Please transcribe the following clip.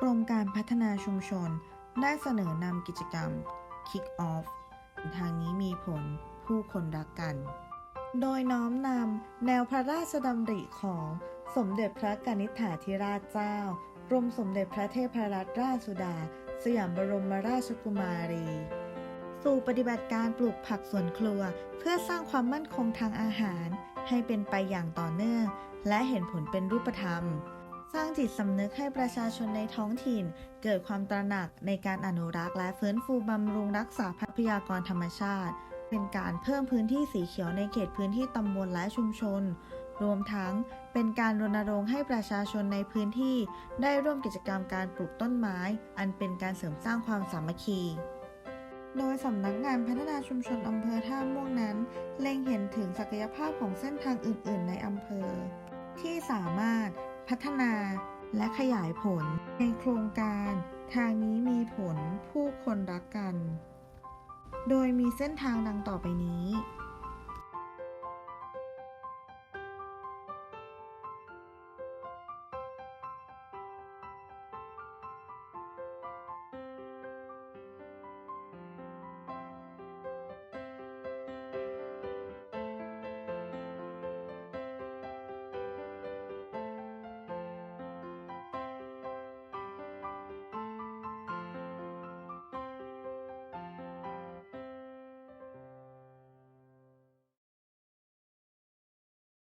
กรมการพัฒนาชุมชนได้เสนอนำกิจกรรม Kick Off ทางนี้มีผลผู้คนรักกัน โดยน้อมนำแนวพระราชดำริของสมเด็จพระกนิษฐาธิราชเจ้ากรมสมเด็จพระเทพรัตนราชสุดา สยามบรมราชกุมารี สู่ปฏิบัติการปลูกผักสวนครัว เพื่อสร้างความมั่นคงทางอาหาร ให้เป็นไปอย่างต่อเนื่อง และเห็นผลเป็นรูปธรรม สร้างจิตสำนึกให้ประชาชนในท้องถิ่น เกิดความตระหนักในการอนุรักษ์และฟื้นฟูบำรุงรักษาทรัพยากรธรรมชาติ เป็นการเพิ่มพื้นที่สีเขียวในเขตพื้นที่ตำบลและชุมชน รวมทั้งเป็นการรณรงค์ให้ประชาชนในพื้นที่ ได้ร่วมกิจกรรมการปลูกต้นไม้ อันเป็นการเสริมสร้างความสามัคคีโดยสำนักงานพัฒนาชุมชนอำเภอท่าม่วงนั้น เล็งเห็นถึงศักยภาพของเส้นทางอื่น ๆ ในอำเภอ ที่สามารถ พัฒนาและขยายผล ในโครงการทางนี้มีผลผู้คนรักกัน โดยมีเส้นทางดังต่อไปนี้